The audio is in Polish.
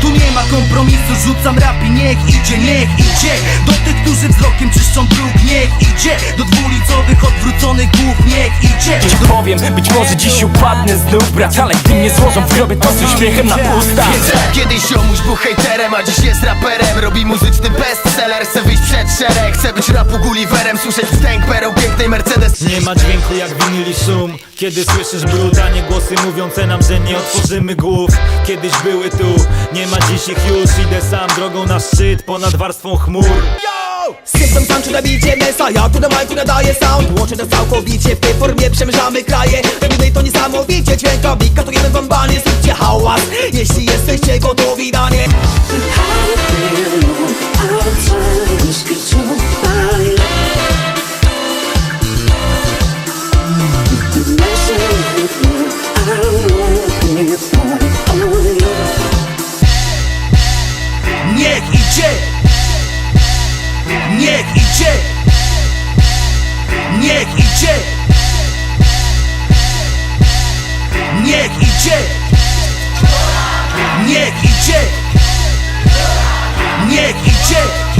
Tu nie ma kompromisu, rzucam rap i niech idzie, niech idzie. Do tych, którzy wzrokiem czyszczą dróg, niech idzie. Do dwulicowych odwróconych głów, niech idzie. Ci powiem, być może dziś upadnę znów brat Ale gdy mnie złożą. W grobie to z uśmiechem na ustach. Kiedyś ziomuś był hejterem, a dziś jest raperem Robi muzyczny bestseller, chce wyjść przed szereg. Chce być rapu Gulliverem, słyszeć wstęg pereł pięknej Mercedes. Nie ma dźwięku jak winyli szum. Kiedy słyszysz brudanie głosy mówiące nam, że nie otworzymy głów. Kiedyś były tu, nie ma dziś ich już. Idę sam drogą na szczyt ponad warstwą chmur. System sam czy na bicie mesa Ja tu na majku nadaję sound. Łączę to całkowicie W tej formie. Przemierzamy kraje. Robimy to niesamowicie Dźwiękownik katujemy wam banie. Zróbcie hałas Jeśli jesteście gotowi na nie Niech idzie. Niech idzie. Niech idzie. Niech idzie. Niech idzie. Niech idzie